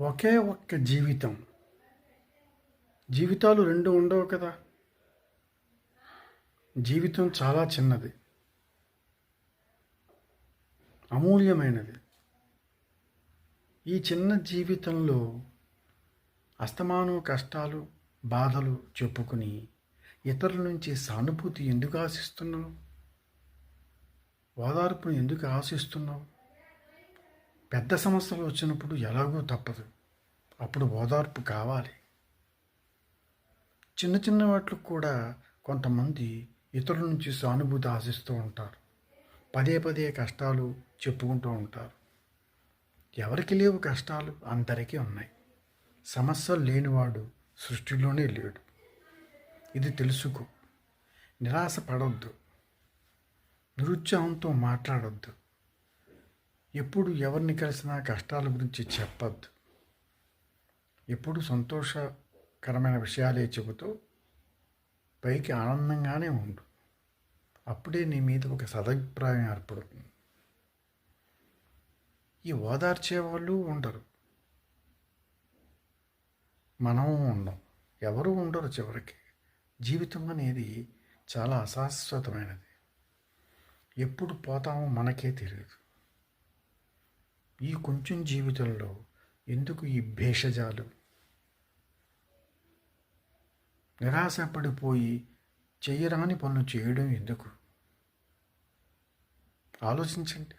ఒకే ఒక్క జీవితం. జీవితాలు రెండు ఉండవు కదా. జీవితం చాలా చిన్నది. అమూల్యమైనది. ఈ చిన్న జీవితంలో అస్తమానం కష్టాలు బాధలు చెప్పుకుని ఇతరుల నుంచి సానుభూతి ఎందుకు ఆశిస్తున్నావు? ఓదార్పును ఎందుకు ఆశిస్తున్నావు? పెద్ద సమస్యలు వచ్చినప్పుడు ఎలాగో తప్పదు. అప్పుడు ఓదార్పు కావాలి. చిన్న చిన్న వాటికి కూడా కొంతమంది ఇతరుల నుంచి సానుభూతి ఆశిస్తూ ఉంటారు. పదే పదే కష్టాలు చెప్పుకుంటూ ఉంటారు. ఎవరికి లేవు కష్టాలు అందరికీ ఉన్నాయి. సమస్యలు లేనివాడు సృష్టిలోనే లేడు. ఇది తెలుసుకో. నిరాశ పడొద్దు. నిరుత్సాహంతో మాట్లాడొద్దు. ఎప్పుడు ఎవరిని కలిసినా కష్టాల గురించి చెప్పద్దు. ఎప్పుడు సంతోషకరమైన విషయాలే చెబుతూ పైకి ఆనందంగానే ఉండు. అప్పుడే నీ మీద ఒక సదభిప్రాయం ఏర్పడుతుంది. ఈ ఓదార్చే వాళ్ళు ఉండరు. మనం ఉండం. ఎవరు ఉండరు చివరికి. జీవితం అనేది చాలా అశాశ్వతమైనది. ఎప్పుడు పోతామో మనకే తెలియదు ఈ కొంచెం జీవితంలో ఎందుకు ఈ భేషజాలు? నిరాశపడిపోయి చేయరాని పనులు చేయడం ఎందుకు? ఆలోచించండి.